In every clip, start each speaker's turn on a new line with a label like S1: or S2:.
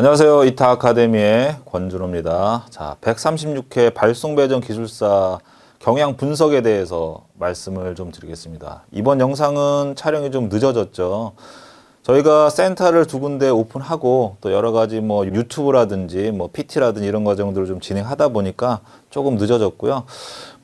S1: 안녕하세요. 이타 아카데미의 권준호입니다. 자, 136회 발송 배정 기술사 경향 분석에 대해서 말씀을 좀 드리겠습니다. 이번 영상은 촬영이 좀 늦어졌죠. 저희가 센터를 두 군데 오픈하고 또 여러 가지 뭐 유튜브라든지 뭐 PT라든지 이런 과정들을 좀 진행하다 보니까 조금 늦어졌고요.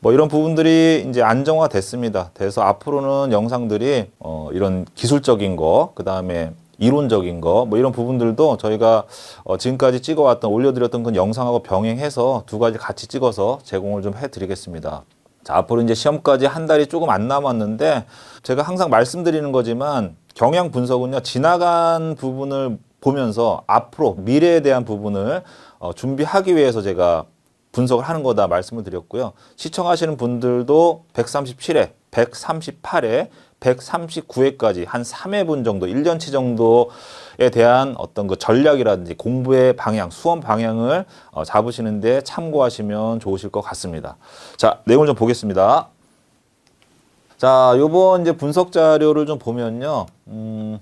S1: 뭐 이런 부분들이 이제 안정화됐습니다. 그래서 앞으로는 영상들이 어 이런 기술적인 거, 그 다음에 이론적인 거, 뭐 이런 부분들도 저희가 어 지금까지 찍어왔던 올려드렸던 그 영상하고 병행해서 두 가지 같이 찍어서 제공을 좀 해드리겠습니다. 자, 앞으로 이제 시험까지 한 달이 조금 안 남았는데 제가 항상 말씀드리는 거지만 경향 분석은요, 지나간 부분을 보면서 앞으로 미래에 대한 부분을 어, 준비하기 위해서 제가 분석을 하는 거다 말씀을 드렸고요. 시청하시는 분들도 137회, 138회, 139회까지 한 3회분 정도, 1년치 정도에 대한 어떤 그 전략이라든지 공부의 방향, 수험 방향을 어, 잡으시는데 참고하시면 좋으실 것 같습니다. 자, 내용을 좀 보겠습니다. 자, 요번 이제 분석 자료를 좀 보면요. 음,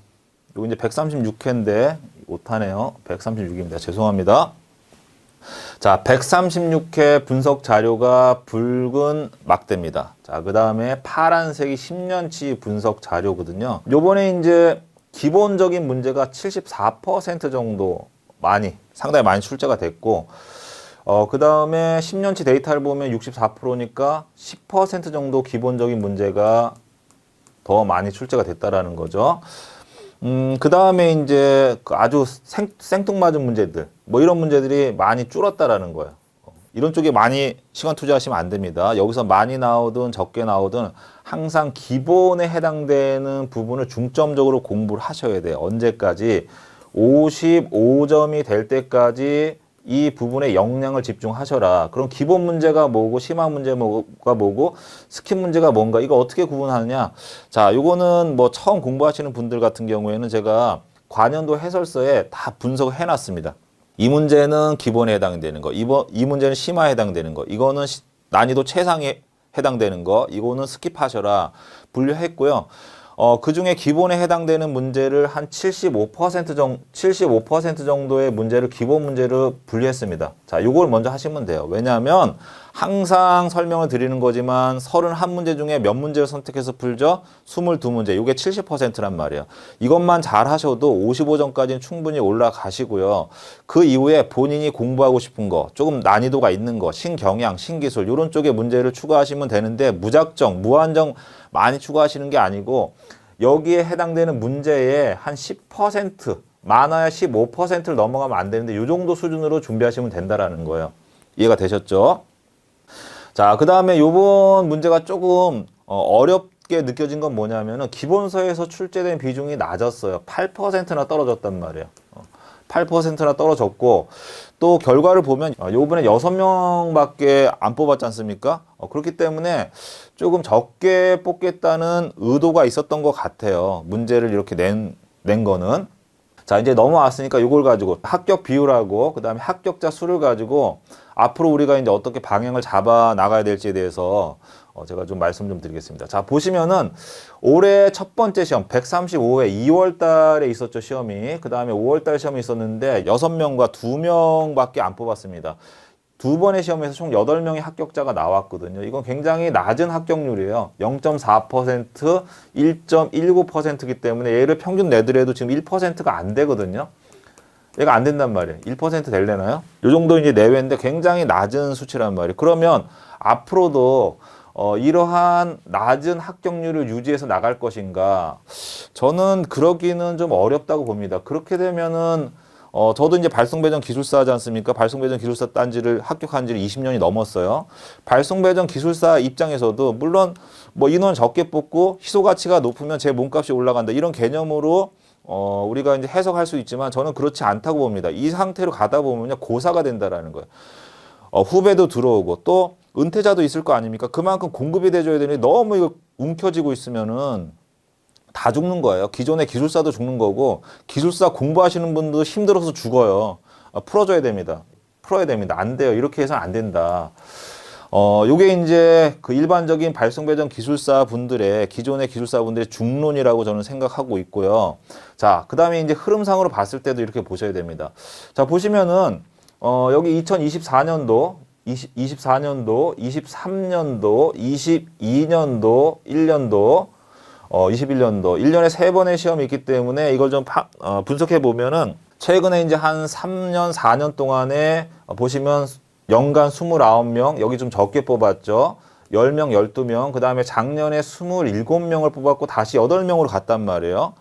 S1: 요거 이제 136회인데, 오타네요. 136입니다. 죄송합니다. 자, 136회 분석 자료가 붉은 막대입니다. 자, 그 다음에 파란색이 10년치 분석 자료거든요. 요번에 이제 기본적인 문제가 74% 정도 많이, 상당히 많이 출제가 됐고, 어, 그 다음에 10년치 데이터를 보면 64%니까 10% 정도 기본적인 문제가 더 많이 출제가 됐다라는 거죠. 음, 그 다음에 이제 그 아주 생, 생뚱맞은 문제들, 뭐 이런 문제들이 많이 줄었다라는 거예요. 어, 이런 쪽에 많이 시간 투자하시면 안 됩니다. 여기서 많이 나오든 적게 나오든 항상 기본에 해당되는 부분을 중점적으로 공부를 하셔야 돼요. 언제까지? 55점이 될 때까지 이 부분에 역량을 집중하셔라. 그럼 기본 문제가 뭐고 심화 문제가 뭐고 스킵 문제가 뭔가 이거 어떻게 구분하느냐? 자, 요거는 뭐 처음 공부하시는 분들 같은 경우에는 제가 관연도 해설서에 다 분석을 해놨습니다. 이 문제는 기본에 해당되는 거, 이번 이 문제는 심화에 해당되는 거, 이거는 시- 난이도 최상에 해당되는 거, 이거는 스킵하셔라 분류했고요. 어, 그 중에 기본에 해당되는 문제를 한 75% 정도, 75% 정도의 문제를 기본 문제로 분류했습니다. 자, 요걸 먼저 하시면 돼요. 왜냐하면 항상 설명을 드리는 거지만 31문제 중에 몇 문제를 선택해서 풀죠? 22문제. 요게 70%란 말이에요. 이것만 잘 하셔도 55점까지는 충분히 올라가시고요. 그 이후에 본인이 공부하고 싶은 거, 조금 난이도가 있는 거, 신경향, 신기술, 요런 쪽에 문제를 추가하시면 되는데 무작정, 무한정 많이 추가하시는 게 아니고 여기에 해당되는 문제의 한 10% 많아야 15%를 넘어가면 안 되는데 이 정도 수준으로 준비하시면 된다라는 거예요. 이해가 되셨죠? 자, 그 다음에 요번 문제가 조금 어, 어렵게 느껴진 건 뭐냐면은 기본서에서 출제된 비중이 낮았어요. 8%나 떨어졌단 말이에요. 어, 8%나 떨어졌고 또 결과를 보면 어, 요번에 6명밖에 안 뽑았지 않습니까? 어, 그렇기 때문에 조금 적게 뽑겠다는 의도가 있었던 것 같아요. 문제를 이렇게 낸, 낸 거는. 자, 이제 넘어왔으니까 이걸 가지고 합격 비율하고 그다음에 합격자 수를 가지고 앞으로 우리가 이제 어떻게 방향을 잡아 나가야 될지에 대해서 어, 제가 좀 말씀 좀 드리겠습니다. 자, 보시면은 올해 첫 번째 시험 135회 2월 달에 있었죠, 시험이. 그다음에 5월 달 시험이 있었는데 6명과 2명밖에 안 뽑았습니다. 두 번의 시험에서 총 8명의 합격자가 나왔거든요. 이건 굉장히 낮은 합격률이에요. 0.4%, 1.19%이기 때문에 얘를 평균 내더라도 지금 1%가 안 되거든요. 얘가 안 된단 말이에요. 1% 될래나요? 요 정도 이제 내외인데 굉장히 낮은 수치란 말이에요. 그러면 앞으로도 어, 이러한 낮은 합격률을 유지해서 나갈 것인가? 저는 그러기는 좀 어렵다고 봅니다. 그렇게 되면은 어, 저도 이제 발송배정 기술사 하지 않습니까? 발송배정 기술사 딴지를 합격한 지를 20년이 넘었어요. 발송배정 기술사 입장에서도 물론 뭐 인원 적게 뽑고 희소 가치가 높으면 제 몸값이 올라간다. 이런 개념으로 어, 우리가 이제 해석할 수 있지만 저는 그렇지 않다고 봅니다. 이 상태로 가다 보면요. 고사가 된다라는 거예요. 어, 후배도 들어오고 또 은퇴자도 있을 거 아닙니까? 그만큼 공급이 돼줘야 되는데 너무 이거 움켜쥐고 있으면은 다 죽는 거예요. 기존의 기술사도 죽는 거고 기술사 공부하시는 분도 힘들어서 죽어요. 어, 풀어줘야 됩니다. 풀어야 됩니다. 안 돼요. 이렇게 해서는 안 된다. 어, 요게 이제 그 일반적인 발송 배정 기술사 분들의 기존의 기술사 분들의 중론이라고 저는 생각하고 있고요. 자, 그다음에 이제 흐름상으로 봤을 때도 이렇게 보셔야 됩니다. 자, 보시면은 어, 여기 2024년도 20, 24년도, 23년도, 22년도, 1년도, 어, 21년도, 1년에 세 번의 시험이 있기 때문에 이걸 좀 파, 어, 분석해 보면은 최근에 이제 한 3년, 4년 동안에 어, 보시면 연간 29명, 여기 좀 적게 뽑았죠. 10명, 12명, 그 다음에 작년에 27명을 뽑았고 다시 8명으로 갔단 말이에요.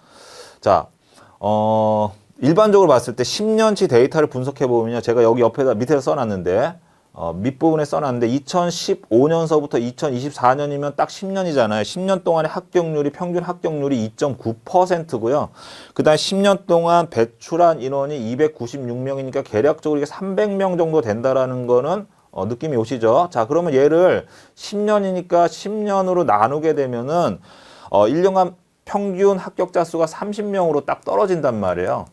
S1: 자, 어, 일반적으로 봤을 때 10년치 데이터를 분석해 보면요. 제가 여기 옆에다 밑에 써놨는데, 어, 밑부분에 써놨는데 2015년서부터 2024년이면 딱 10년이잖아요. 10년 동안의 합격률이 평균 합격률이 2.9%고요. 그다음 10년 동안 배출한 인원이 296명이니까 계략적으로 이게 300명 정도 된다라는 거는 어, 느낌이 오시죠? 자, 그러면 얘를 10년이니까 10년으로 나누게 되면은 어, 1년간 평균 합격자 수가 30명으로 딱 떨어진단 말이에요.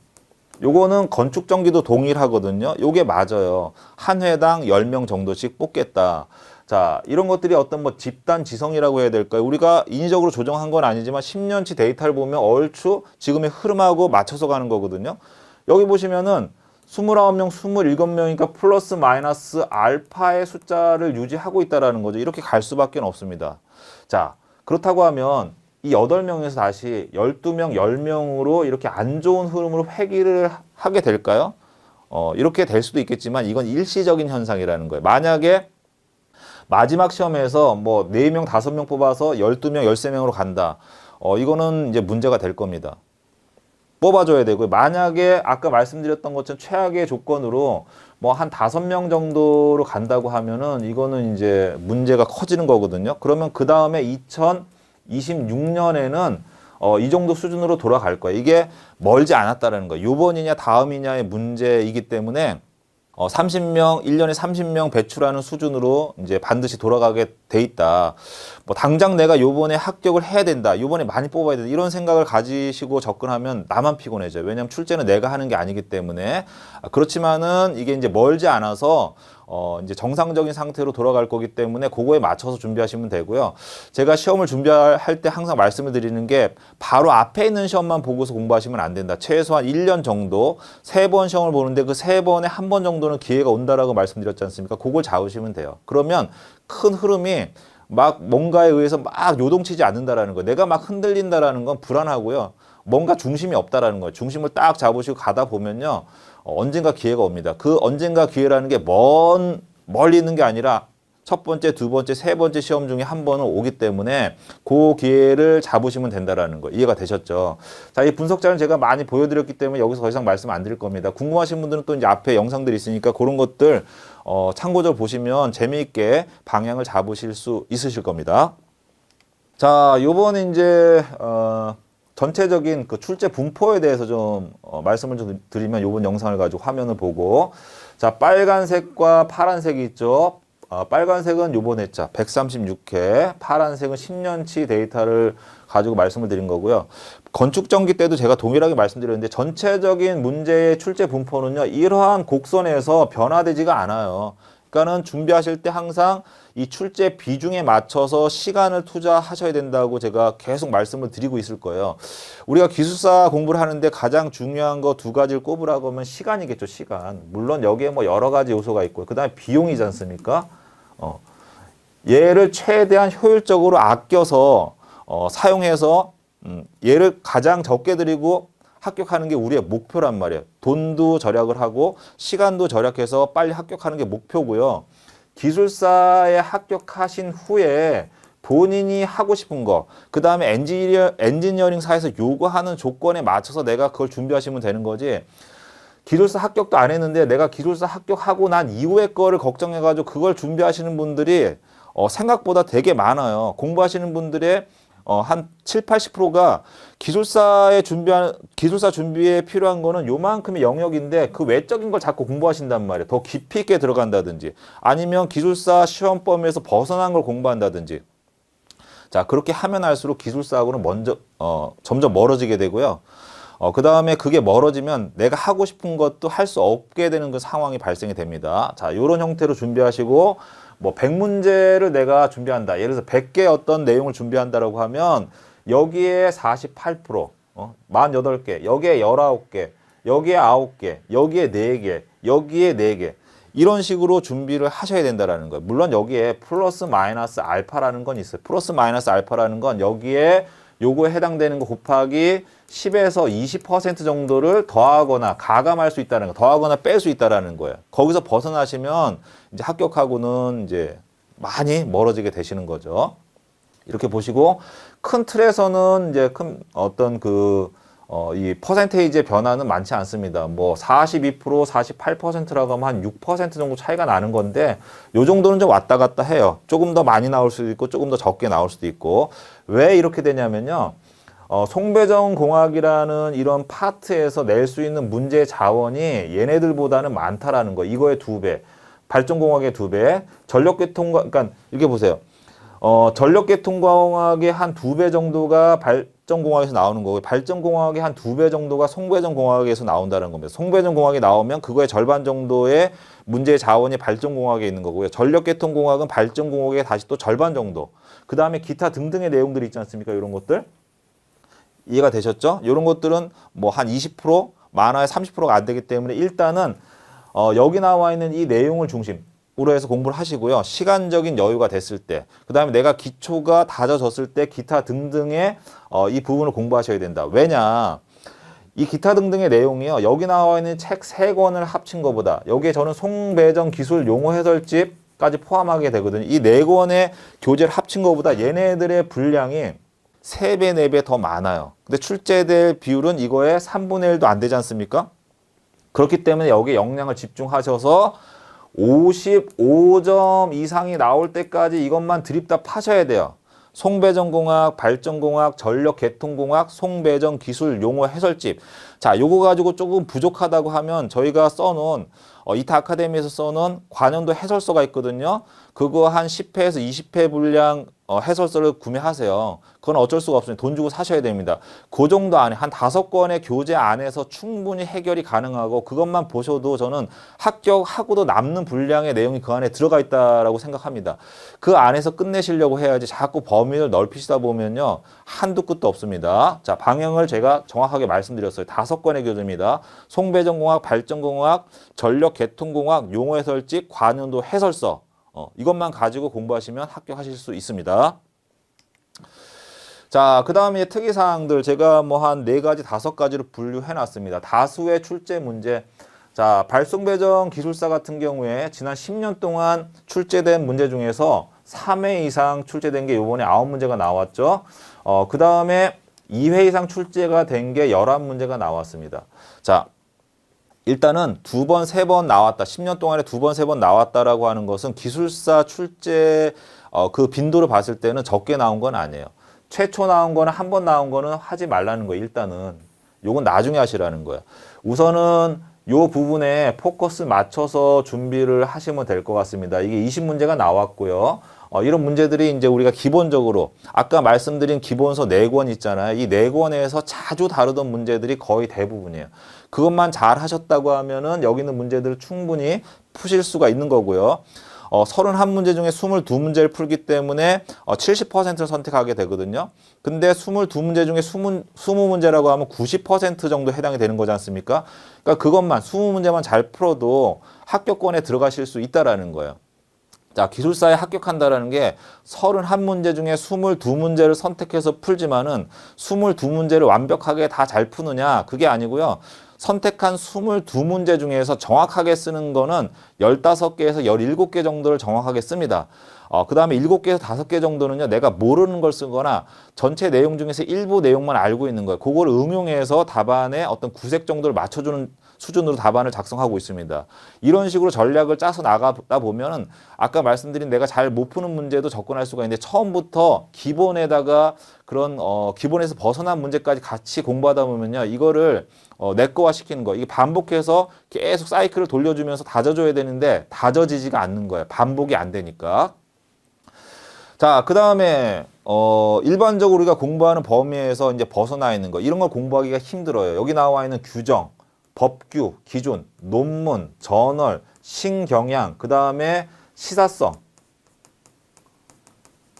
S1: 요거는 건축 전기도 동일하거든요. 요게 맞아요. 한 회당 10명 정도씩 뽑겠다. 자, 이런 것들이 어떤 뭐 집단 지성이라고 해야 될까요? 우리가 인위적으로 조정한 건 아니지만 10년치 데이터를 보면 얼추 지금의 흐름하고 맞춰서 가는 거거든요. 여기 보시면은 29명, 27명이니까 플러스 마이너스 알파의 숫자를 유지하고 있다라는 거죠. 이렇게 갈 수밖에 없습니다. 자, 그렇다고 하면 이 8명에서 다시 12명, 10명으로 이렇게 안 좋은 흐름으로 회귀를 하게 될까요? 어, 이렇게 될 수도 있겠지만 이건 일시적인 현상이라는 거예요. 만약에 마지막 시험에서 뭐 4명, 5명 뽑아서 12명, 13명으로 간다. 어, 이거는 이제 문제가 될 겁니다. 뽑아줘야 되고요. 만약에 아까 말씀드렸던 것처럼 최악의 조건으로 뭐 한 다섯 명 정도로 간다고 하면은 이거는 이제 문제가 커지는 거거든요. 그러면 그 다음에 2026년에는 어, 이 정도 수준으로 돌아갈 거예요. 이게 멀지 않았다라는 거예요. 요번이냐 다음이냐의 문제이기 때문에 어, 30명, 1년에 30명 배출하는 수준으로 이제 반드시 돌아가게 돼 있다. 뭐 당장 내가 요번에 합격을 해야 된다. 요번에 많이 뽑아야 된다. 이런 생각을 가지시고 접근하면 나만 피곤해져요. 왜냐하면 출제는 내가 하는 게 아니기 때문에. 아, 그렇지만은 이게 이제 멀지 않아서 어, 이제 정상적인 상태로 돌아갈 거기 때문에 그거에 맞춰서 준비하시면 되고요. 제가 시험을 준비할 때 항상 말씀을 드리는 게 바로 앞에 있는 시험만 보고서 공부하시면 안 된다. 최소한 1년 정도 세 번 시험을 보는데 그 세 번에 한 번 정도는 기회가 온다라고 말씀드렸지 않습니까? 그걸 잡으시면 돼요. 그러면 큰 흐름이 막 뭔가에 의해서 막 요동치지 않는다라는 거예요. 내가 막 흔들린다라는 건 불안하고요. 뭔가 중심이 없다라는 거예요. 중심을 딱 잡으시고 가다 보면요. 어, 언젠가 기회가 옵니다. 그 언젠가 기회라는 게 먼 멀리 있는 게 아니라 첫 번째, 두 번째, 세 번째 시험 중에 한 번은 오기 때문에 그 기회를 잡으시면 된다라는 거 이해가 되셨죠? 자, 이 분석자는 제가 많이 보여드렸기 때문에 여기서 더 이상 말씀 안 드릴 겁니다. 궁금하신 분들은 또 이제 앞에 영상들이 있으니까 그런 것들 어, 참고적으로 보시면 재미있게 방향을 잡으실 수 있으실 겁니다. 자, 요번에 이제 어, 전체적인 그 출제 분포에 대해서 좀 어, 말씀을 좀 드리면 요번 영상을 가지고 화면을 보고 자, 빨간색과 파란색이 있죠. 어, 빨간색은 요번 회차 136회, 파란색은 10년치 데이터를 가지고 말씀을 드린 거고요. 건축 전기 때도 제가 동일하게 말씀드렸는데 전체적인 문제의 출제 분포는요. 이러한 곡선에서 변화되지가 않아요. 그러니까는 준비하실 때 항상 이 출제 비중에 맞춰서 시간을 투자하셔야 된다고 제가 계속 말씀을 드리고 있을 거예요. 우리가 기술사 공부를 하는데 가장 중요한 거 두 가지를 꼽으라고 하면 시간이겠죠, 시간. 물론 여기에 뭐 여러 가지 요소가 있고요. 그 다음에 비용이지 않습니까? 어, 얘를 최대한 효율적으로 아껴서 어, 사용해서 음, 얘를 가장 적게 드리고 합격하는 게 우리의 목표란 말이에요. 돈도 절약을 하고 시간도 절약해서 빨리 합격하는 게 목표고요. 기술사에 합격하신 후에 본인이 하고 싶은 거, 그 다음에 엔지니어, 엔지니어링사에서 요구하는 조건에 맞춰서 내가 그걸 준비하시면 되는 거지. 기술사 합격도 안 했는데 내가 기술사 합격하고 난 이후의 거를 걱정해가지고 그걸 준비하시는 분들이 어, 생각보다 되게 많아요. 공부하시는 분들의 어, 한 7, 80%가 기술사에 준비한, 기술사 준비에 필요한 거는 요만큼의 영역인데 그 외적인 걸 자꾸 공부하신단 말이에요. 더 깊이 있게 들어간다든지 아니면 기술사 시험 범위에서 벗어난 걸 공부한다든지 자, 그렇게 하면 할수록 기술사하고는 먼저, 어, 점점 멀어지게 되고요. 어, 그 다음에 그게 멀어지면 내가 하고 싶은 것도 할 수 없게 되는 그 상황이 발생이 됩니다. 자, 요런 형태로 준비하시고 뭐 100문제를 내가 준비한다. 예를 들어서 100개 어떤 내용을 준비한다라고 하면 여기에 48%, 어, 48개, 여기에 19개, 여기에 9개, 여기에 4개, 여기에 4개. 이런 식으로 준비를 하셔야 된다라는 거예요. 물론 여기에 플러스 마이너스 알파라는 건 있어요. 플러스 마이너스 알파라는 건 여기에 요거에 해당되는 거 곱하기 10에서 20% 정도를 더하거나 가감할 수 있다는 거, 더하거나 뺄 수 있다라는 거예요. 거기서 벗어나시면 이제 합격하고는 이제 많이 멀어지게 되시는 거죠. 이렇게 보시고 큰 틀에서는 이제 큰 어떤 그 어, 이 퍼센테이지의 변화는 많지 않습니다. 뭐 42%, 48%라고 하면 한 6% 정도 차이가 나는 건데 요 정도는 좀 왔다 갔다 해요. 조금 더 많이 나올 수도 있고 조금 더 적게 나올 수도 있고 왜 이렇게 되냐면요. 어, 송배정 공학이라는 이런 파트에서 낼 수 있는 문제 자원이 얘네들보다는 많다라는 거. 이거의 두 배. 발전 공학의 두 배. 전력 계통과 그러니까 이렇게 보세요. 어, 전력 계통 공학의 한 두 배 정도가 발전 공학에서 나오는 거고 발전 공학의 한 두 배 정도가 송배전공학에서 나온다는 겁니다. 송배전공학이 나오면 그거의 절반 정도의 문제의 자원이 발전 공학에 있는 거고요. 전력 계통 공학은 발전 공학의 다시 또 절반 정도. 그 다음에 기타 등등의 내용들이 있지 않습니까? 이런 것들. 이해가 되셨죠? 이런 것들은 뭐 한 20% 만화의 30%가 안 되기 때문에 일단은 어, 여기 나와 있는 이 내용을 중심 으로 해서 공부를 하시고요. 시간적인 여유가 됐을 때, 그 다음에 내가 기초가 다져졌을 때 기타 등등의 어, 이 부분을 공부하셔야 된다. 왜냐? 이 기타 등등의 내용이요. 여기 나와 있는 책 세 권을 합친 것보다 여기에 저는 송배정 기술 용어 해설집까지 포함하게 되거든요. 이 네 권의 교재를 합친 것보다 얘네들의 분량이 세배네 배더 많아요. 근데 출제될 비율은 이거의 3분의 1도 안 되지 않습니까? 그렇기 때문에 여기에 역량을 집중하셔서 55점 이상이 나올 때까지 이것만 드립다 파셔야 돼요. 송배전공학, 발전공학, 전력계통공학, 송배전 기술 용어 해설집. 자, 요거 가지고 조금 부족하다고 하면 저희가 써놓은 어, 이타 아카데미에서 써놓은 관연도 해설서가 있거든요. 그거 한 10회에서 20회 분량 어, 해설서를 구매하세요. 그건 어쩔 수가 없으니 돈 주고 사셔야 됩니다. 그 정도 안에 한 다섯 권의 교재 안에서 충분히 해결이 가능하고 그것만 보셔도 저는 합격하고도 남는 분량의 내용이 그 안에 들어가 있다라고 생각합니다. 그 안에서 끝내시려고 해야지 자꾸 범위를 넓히시다 보면요. 한두 끝도 없습니다. 자, 방향을 제가 정확하게 말씀드렸어요. 다섯 권의 교재입니다. 송배전공학, 발전공학, 전력계통공학, 용어해설집, 관연도 해설서. 어, 이것만 가지고 공부하시면 합격하실 수 있습니다. 자, 그 다음에 특이사항들 제가 뭐 한 네 가지, 다섯 가지로 분류해 놨습니다. 다수의 출제 문제. 자, 발송배정 기술사 같은 경우에 지난 10년 동안 출제된 문제 중에서 3회 이상 출제된 게 요번에 9문제가 나왔죠. 어, 그 다음에 2회 이상 출제가 된 게 11문제가 나왔습니다. 자, 일단은 두 번, 세 번 나왔다. 10년 동안에 두 번, 세 번 나왔다라고 하는 것은 기술사 출제 어, 그 빈도를 봤을 때는 적게 나온 건 아니에요. 최초 나온 거는 한 번 나온 거는 하지 말라는 거예요. 일단은 요건 나중에 하시라는 거예요. 우선은 요 부분에 포커스 맞춰서 준비를 하시면 될 것 같습니다. 이게 20문제가 나왔고요. 어, 이런 문제들이 이제 우리가 기본적으로 아까 말씀드린 기본서 네 권 있잖아요. 이 네 권에서 자주 다루던 문제들이 거의 대부분이에요. 그것만 잘 하셨다고 하면은 여기 있는 문제들을 충분히 푸실 수가 있는 거고요. 어, 31문제 중에 22문제를 풀기 때문에 어, 70%를 선택하게 되거든요. 근데 22문제 중에 20, 20문제라고 하면 90% 정도 해당이 되는 거지 않습니까? 그러니까 그것만 20문제만 잘 풀어도 합격권에 들어가실 수 있다라는 거예요. 자, 기술사에 합격한다라는 게 31문제 중에 22문제를 선택해서 풀지만은 22문제를 완벽하게 다 잘 푸느냐? 그게 아니고요. 선택한 22문제 중에서 정확하게 쓰는 거는 15개에서 17개 정도를 정확하게 씁니다. 어, 그 다음에 7개에서 5개 정도는요, 내가 모르는 걸 쓰거나 전체 내용 중에서 일부 내용만 알고 있는 거예요. 그걸 응용해서 답안에 어떤 구색 정도를 맞춰주는 수준으로 답안을 작성하고 있습니다. 이런 식으로 전략을 짜서 나가다 보면은 아까 말씀드린 내가 잘 못 푸는 문제도 접근할 수가 있는데 처음부터 기본에다가 그런 어, 기본에서 벗어난 문제까지 같이 공부하다 보면요, 이거를 어, 내꺼화 시키는 거. 이게 반복해서 계속 사이클을 돌려주면서 다져줘야 되는데 다져지지가 않는 거예요. 반복이 안 되니까. 자, 그 다음에, 어, 일반적으로 우리가 공부하는 범위에서 이제 벗어나 있는 거, 이런 걸 공부하기가 힘들어요. 여기 나와 있는 규정, 법규, 기준, 논문, 저널, 신경향, 그 다음에 시사성,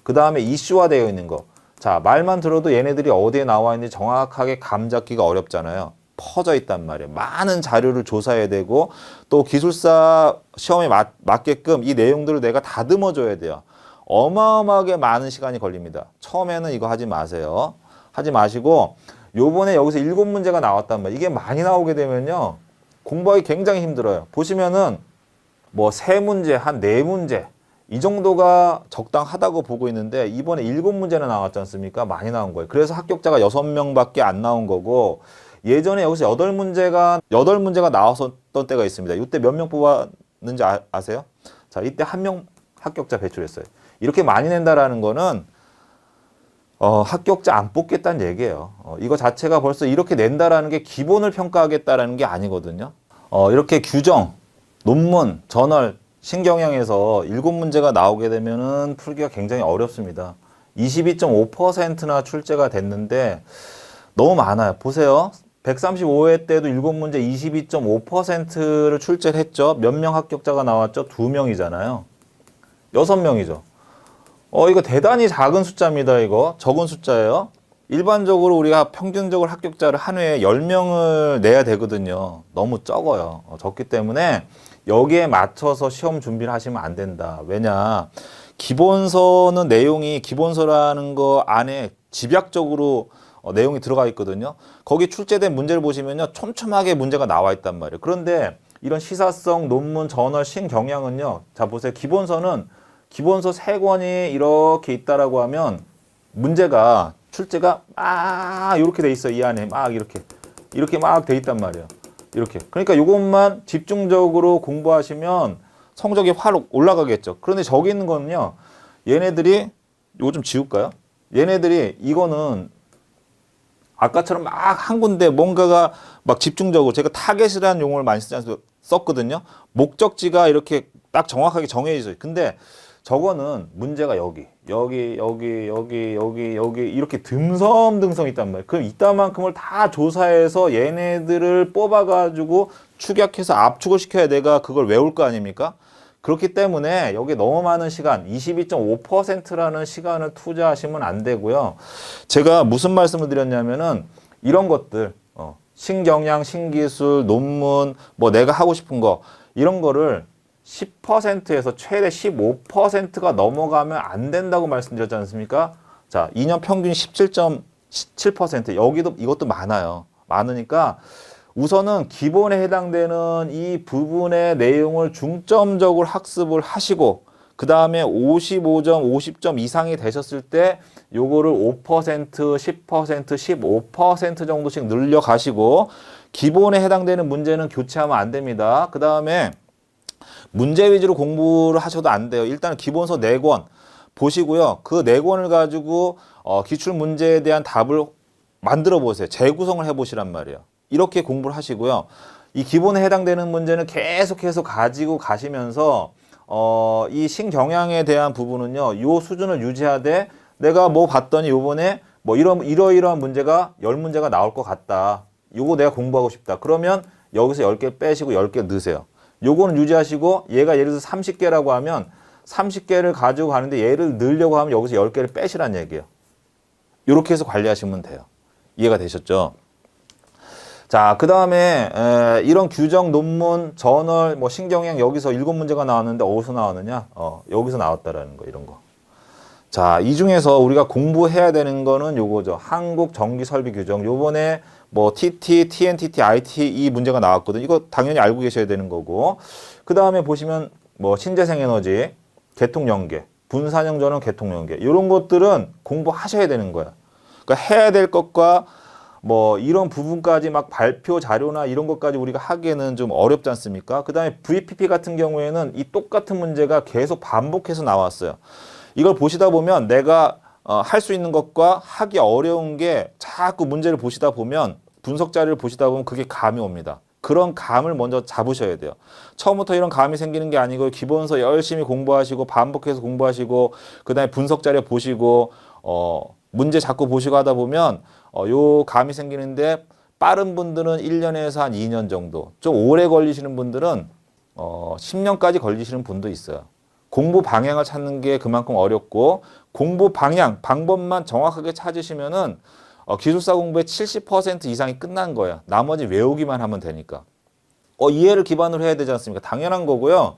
S1: 그 다음에 이슈화되어 있는 거. 자, 말만 들어도 얘네들이 어디에 나와 있는지 정확하게 감 잡기가 어렵잖아요. 퍼져 있단 말이에요. 많은 자료를 조사해야 되고 또 기술사 시험에 맞, 맞게끔 이 내용들을 내가 다듬어 줘야 돼요. 어마어마하게 많은 시간이 걸립니다. 처음에는 이거 하지 마세요. 하지 마시고 요번에 여기서 일곱 문제가 나왔단 말이에요. 이게 많이 나오게 되면요. 공부하기 굉장히 힘들어요. 보시면은 뭐 세 문제, 한 네 문제 이 정도가 적당하다고 보고 있는데 이번에 일곱 문제나 나왔지 않습니까? 많이 나온 거예요. 그래서 합격자가 여섯 명밖에 안 나온 거고 예전에 여기서 여덟 문제가 여덟 문제가 나왔었던 때가 있습니다. 이때 몇 명 뽑았는지 아, 아세요? 자, 이때 한 명 합격자 배출했어요. 이렇게 많이 낸다라는 거는 어, 합격자 안 뽑겠다는 얘기예요. 어, 이거 자체가 벌써 이렇게 낸다라는 게 기본을 평가하겠다라는 게 아니거든요. 어, 이렇게 규정, 논문, 저널, 신경향에서 일곱 문제가 나오게 되면은 풀기가 굉장히 어렵습니다. 22.5%나 출제가 됐는데 너무 많아요. 보세요. 135회 때도 일곱 문제 22.5%를 출제를 했죠. 몇 명 합격자가 나왔죠? 두 명이잖아요. 여섯 명이죠. 어, 이거 대단히 작은 숫자입니다, 이거. 적은 숫자예요. 일반적으로 우리가 평균적으로 합격자를 한 회에 10명을 내야 되거든요. 너무 적어요. 어, 적기 때문에 여기에 맞춰서 시험 준비를 하시면 안 된다. 왜냐. 기본서는 내용이 기본서라는 거 안에 집약적으로 어, 내용이 들어가 있거든요. 거기 출제된 문제를 보시면요. 촘촘하게 문제가 나와 있단 말이에요. 그런데 이런 시사성 논문 저널 신경향은요. 자 보세요. 기본서는 기본서 세 권이 이렇게 있다라고 하면 문제가 출제가 막 이렇게 돼 있어 이 안에 막 이렇게 이렇게 막 돼 있단 말이에요. 이렇게 그러니까 이것만 집중적으로 공부하시면 성적이 확 올라가겠죠. 그런데 저기 있는 거는요. 얘네들이 이거 좀 지울까요? 얘네들이 이거는 아까처럼 막 한 군데 뭔가가 막 집중적으로 제가 타겟이라는 용어를 많이 쓰지 않습니까? 썼거든요. 목적지가 이렇게 딱 정확하게 정해져 있어요. 근데 저거는 문제가 여기, 여기, 여기, 여기, 여기, 여기 이렇게 듬성듬성 있단 말이에요. 그럼 이따만큼을 다 조사해서 얘네들을 뽑아 가지고 축약해서 압축을 시켜야 내가 그걸 외울 거 아닙니까? 그렇기 때문에 여기 너무 많은 시간, 22.5%라는 시간을 투자하시면 안 되고요. 제가 무슨 말씀을 드렸냐면은 이런 것들, 어, 신경향, 신기술, 논문, 뭐 내가 하고 싶은 거 이런 거를 10%에서 최대 15%가 넘어가면 안 된다고 말씀드렸지 않습니까? 자, 2년 평균 17.7% 여기도 이것도 많아요. 많으니까 우선은 기본에 해당되는 이 부분의 내용을 중점적으로 학습을 하시고 그 다음에 55점, 50점 이상이 되셨을 때 요거를 5%, 10%, 15% 정도씩 늘려 가시고 기본에 해당되는 문제는 교체하면 안 됩니다. 그 다음에 문제 위주로 공부를 하셔도 안 돼요. 일단 기본서 4권 보시고요. 그 4권을 가지고 어, 기출 문제에 대한 답을 만들어 보세요. 재구성을 해 보시란 말이에요. 이렇게 공부를 하시고요. 이 기본에 해당되는 문제는 계속해서 가지고 가시면서 어, 이 신경향에 대한 부분은요. 요 수준을 유지하되 내가 뭐 봤더니 요번에 뭐 이런 이러이러한 문제가 10문제가 나올 것 같다. 요거 내가 공부하고 싶다. 그러면 여기서 10개 빼시고 10개 넣으세요. 요거는 유지하시고 얘가 예를 들어서 30개라고 하면 30개를 가지고 가는데 얘를 넣으려고 하면 여기서 10개를 빼시란 얘기예요. 이렇게 해서 관리하시면 돼요. 이해가 되셨죠? 자, 그 다음에 이런 규정, 논문, 저널, 뭐 신경향 여기서 일곱 문제가 나왔는데 어디서 나왔느냐? 어, 여기서 나왔다라는 거 이런 거. 자, 이 중에서 우리가 공부해야 되는 거는 요거죠. 한국 전기 설비 규정. 요번에 뭐 TT, TNTT, IT 이 문제가 나왔거든. 이거 당연히 알고 계셔야 되는 거고. 그 다음에 보시면 뭐 신재생 에너지, 개통 연계, 분산형 전원 개통 연계. 이런 것들은 공부하셔야 되는 거야. 그러니까 해야 될 것과 뭐 이런 부분까지 막 발표 자료나 이런 것까지 우리가 하기에는 좀 어렵지 않습니까? 그 다음에 VPP 같은 경우에는 이 똑같은 문제가 계속 반복해서 나왔어요. 이걸 보시다 보면 내가 어, 할 수 있는 것과 하기 어려운 게 자꾸 문제를 보시다 보면 분석 자료를 보시다 보면 그게 감이 옵니다. 그 그런 감을 먼저 잡으셔야 돼요. 처음부터 이런 감이 생기는 게 아니고 기본서 열심히 공부하시고 반복해서 공부하시고 그다음에 분석 자료 보시고 어 문제 자꾸 보시고 하다 보면 어요 감이 생기는데 빠른 분들은 1년에서 한 2년 정도, 좀 오래 걸리시는 분들은 어 10년까지 걸리시는 분도 있어요. 공부 방향을 찾는 게 그만큼 어렵고 공부 방향, 방법만 정확하게 찾으시면은 어, 기술사 공부의 70% 이상이 끝난 거예요. 나머지 외우기만 하면 되니까. 어, 이해를 기반으로 해야 되지 않습니까? 당연한 거고요.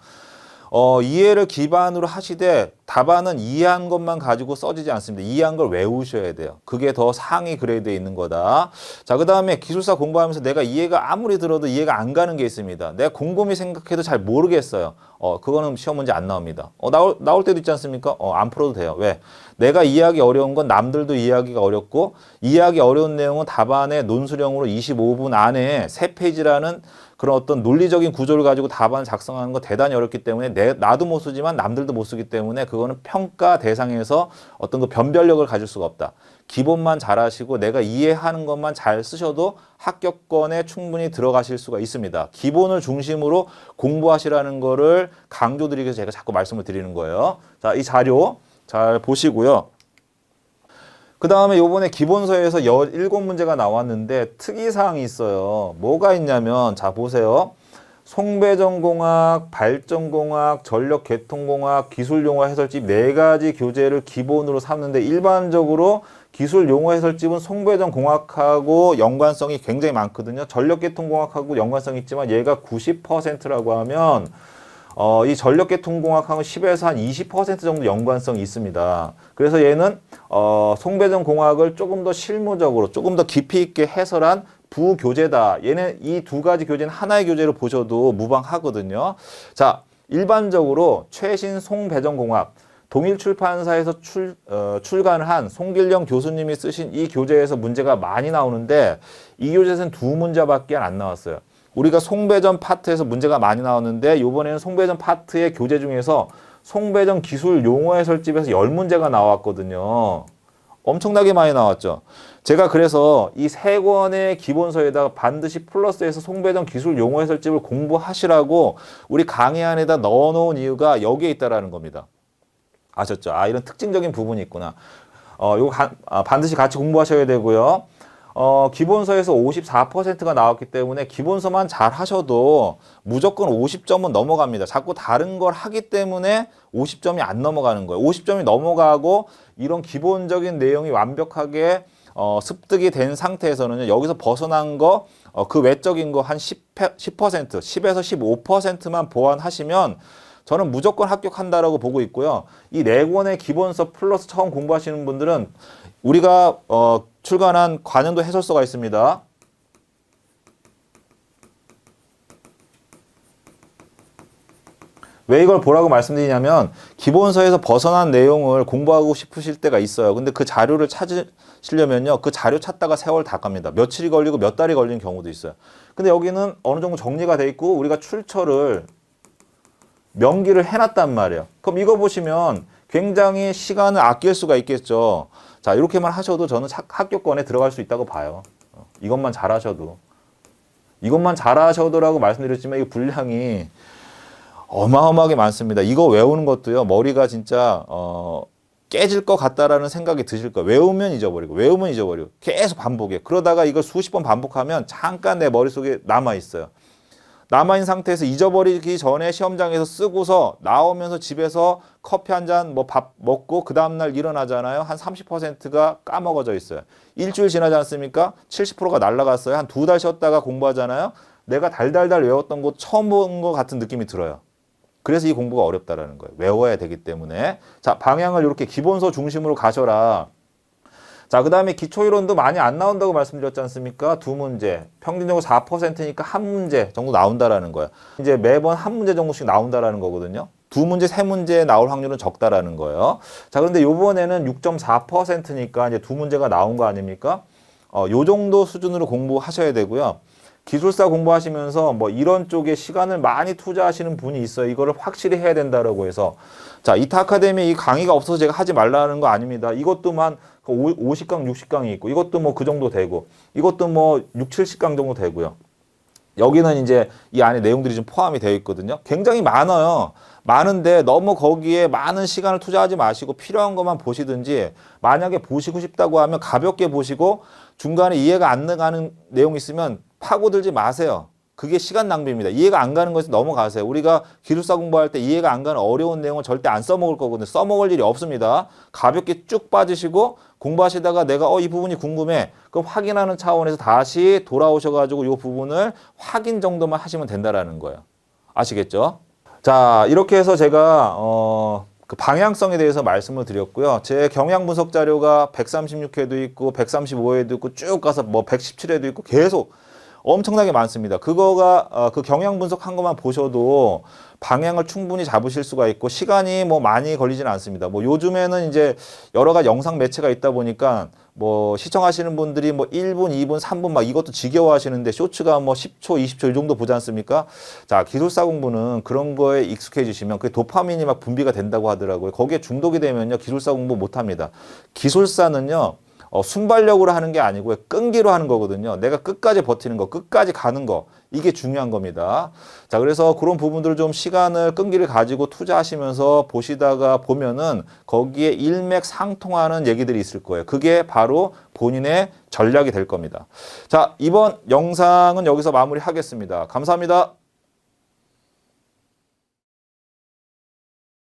S1: 어, 이해를 기반으로 하시되 답안은 이해한 것만 가지고 써지지 않습니다. 이해한 걸 외우셔야 돼요. 그게 더 상위 그레이드에 있는 거다. 자, 그 다음에 기술사 공부하면서 내가 이해가 아무리 들어도 이해가 안 가는 게 있습니다. 내가 곰곰이 생각해도 잘 모르겠어요. 어, 그거는 시험 문제 안 나옵니다. 어, 나올, 나올 때도 있지 않습니까? 어, 안 풀어도 돼요. 왜? 내가 이해하기 어려운 건 남들도 이해하기가 어렵고 이해하기 어려운 내용은 답안의 논술형으로 25분 안에 세 페이지라는 그런 어떤 논리적인 구조를 가지고 답안을 작성하는 거 대단히 어렵기 때문에 내, 나도 못 쓰지만 남들도 못 쓰기 때문에 그거는 평가 대상에서 어떤 그 변별력을 가질 수가 없다. 기본만 잘하시고 내가 이해하는 것만 잘 쓰셔도 합격권에 충분히 들어가실 수가 있습니다. 기본을 중심으로 공부하시라는 거를 강조드리기 위해서 제가 자꾸 말씀을 드리는 거예요. 자, 이 자료 잘 보시고요. 그 다음에 요번에 기본서에서 17문제가 나왔는데 특이사항이 있어요. 뭐가 있냐면, 자, 보세요. 송배전공학, 발전공학, 전력계통공학, 기술용어 해설집 네 가지 교재를 기본으로 삼는데 일반적으로 기술 용어 해설집은 송배전 공학하고 연관성이 굉장히 많거든요. 전력계통 공학하고 연관성이 있지만 얘가 90%라고 하면 어, 이 전력계통 공학하고 10에서 한 20% 정도 연관성이 있습니다. 그래서 얘는 어, 송배전 공학을 조금 더 실무적으로 조금 더 깊이 있게 해설한 부교재다. 얘는 이두 가지 교재는 하나의 교재로 보셔도 무방하거든요. 자, 일반적으로 최신 송배전 공학 동일 출판사에서 출, 어, 출간을 한 송길령 교수님이 쓰신 이 교재에서 문제가 많이 나오는데 이 교재에서는 두 문제밖에 안 나왔어요. 우리가 송배전 파트에서 문제가 많이 나왔는데 이번에는 송배전 파트의 교재 중에서 송배전 기술 용어 해설집에서 열 문제가 나왔거든요. 엄청나게 많이 나왔죠. 제가 그래서 이 세 권의 기본서에다가 반드시 플러스해서 송배전 기술 용어 해설집을 공부하시라고 우리 강의 안에다 넣어놓은 이유가 여기에 있다라는 겁니다. 아셨죠? 아 이런 특징적인 부분이 있구나. 어, 요거 가, 아, 반드시 같이 공부하셔야 되고요. 어, 기본서에서 54%가 나왔기 때문에 기본서만 잘 하셔도 무조건 50점은 넘어갑니다. 자꾸 다른 걸 하기 때문에 50점이 안 넘어가는 거예요. 50점이 넘어가고 이런 기본적인 내용이 완벽하게 어, 습득이 된 상태에서는요, 여기서 벗어난 거, 어, 그 외적인 거 한 10, 10%, 10에서 15%만 보완하시면 저는 무조건 합격한다라고 보고 있고요. 이 네 권의 기본서 플러스 처음 공부하시는 분들은 우리가 어, 출간한 관연도 해설서가 있습니다. 왜 이걸 보라고 말씀드리냐면 기본서에서 벗어난 내용을 공부하고 싶으실 때가 있어요. 근데 그 자료를 찾으시려면요. 그 자료 찾다가 세월 다 갑니다. 며칠이 걸리고 몇 달이 걸리는 경우도 있어요. 근데 여기는 어느 정도 정리가 돼 있고 우리가 출처를 명기를 해놨단 말이에요. 그럼 이거 보시면 굉장히 시간을 아낄 수가 있겠죠. 자, 이렇게만 하셔도 저는 합격권에 들어갈 수 있다고 봐요. 어, 이것만 잘하셔도. 이것만 잘하셔도라고 말씀드렸지만 이 분량이 어마어마하게 많습니다. 이거 외우는 것도요, 머리가 진짜, 어, 깨질 것 같다라는 생각이 드실 거예요. 외우면 잊어버리고, 외우면 잊어버리고, 계속 반복해. 그러다가 이걸 수십 번 반복하면 잠깐 내 머릿속에 남아 있어요. 남아 있는 상태에서 잊어버리기 전에 시험장에서 쓰고서 나오면서 집에서 커피 한 잔 뭐 밥 먹고 그 다음 날 일어나잖아요. 한 30%가 까먹어져 있어요. 일주일 지나지 않습니까? 70%가 날라갔어요. 한 두 달 쉬었다가 공부하잖아요. 내가 달달달 외웠던 거 처음 본 것 같은 느낌이 들어요. 그래서 이 공부가 어렵다라는 거예요. 외워야 되기 때문에. 자, 방향을 이렇게 기본서 중심으로 가셔라. 자, 그 다음에 기초이론도 많이 안 나온다고 말씀드렸지 않습니까? 두 문제. 평균적으로 4%니까 한 문제 정도 나온다라는 거예요. 이제 매번 한 문제 정도씩 나온다라는 거거든요. 두 문제, 세 문제 나올 확률은 적다라는 거예요. 자, 그런데 요번에는 6.4%니까 이제 두 문제가 나온 거 아닙니까? 어, 요 정도 수준으로 공부하셔야 되고요. 기술사 공부하시면서 뭐 이런 쪽에 시간을 많이 투자하시는 분이 있어요. 이거를 확실히 해야 된다라고 해서 자, 이타 아카데미 이 강의가 없어서 제가 하지 말라는 거 아닙니다. 이것도만 50강, 60강이 있고 이것도 뭐 그 정도 되고 이것도 뭐 6, 70강 정도 되고요. 여기는 이제 이 안에 내용들이 좀 포함이 되어 있거든요. 굉장히 많아요. 많은데 너무 거기에 많은 시간을 투자하지 마시고 필요한 것만 보시든지 만약에 보시고 싶다고 하면 가볍게 보시고 중간에 이해가 안 가는 내용 있으면 파고들지 마세요. 그게 시간 낭비입니다. 이해가 안 가는 것에 넘어가세요. 우리가 기술사 공부할 때 이해가 안 가는 어려운 내용을 절대 안 써먹을 거거든요. 써먹을 일이 없습니다. 가볍게 쭉 빠지시고 공부하시다가 내가 어 이 부분이 궁금해. 그럼 확인하는 차원에서 다시 돌아오셔가지고 이 부분을 확인 정도만 하시면 된다라는 거예요. 아시겠죠? 자 이렇게 해서 제가 어, 그 방향성에 대해서 말씀을 드렸고요. 제 경향 분석 자료가 136회도 있고 135회도 있고 쭉 가서 뭐 117회도 있고 계속 엄청나게 많습니다. 그거가 어, 그 경향 분석한 것만 보셔도 방향을 충분히 잡으실 수가 있고 시간이 뭐 많이 걸리지는 않습니다. 뭐 요즘에는 이제 여러 가지 영상 매체가 있다 보니까 뭐 시청하시는 분들이 뭐 1분, 2분, 3분 막 이것도 지겨워 하시는데 쇼츠가 뭐 10초, 20초 이 정도 보지 않습니까? 자, 기술사 공부는 그런 거에 익숙해지시면 그게 도파민이 막 분비가 된다고 하더라고요. 거기에 중독이 되면요 기술사 공부 못 합니다. 기술사는요 어, 순발력으로 하는 게 아니고요. 끈기로 하는 거거든요. 내가 끝까지 버티는 거, 끝까지 가는 거. 이게 중요한 겁니다. 자, 그래서 그런 부분들을 좀 시간을 끈기를 가지고 투자하시면서 보시다가 보면은 거기에 일맥상통하는 얘기들이 있을 거예요. 그게 바로 본인의 전략이 될 겁니다. 자, 이번 영상은 여기서 마무리하겠습니다. 감사합니다.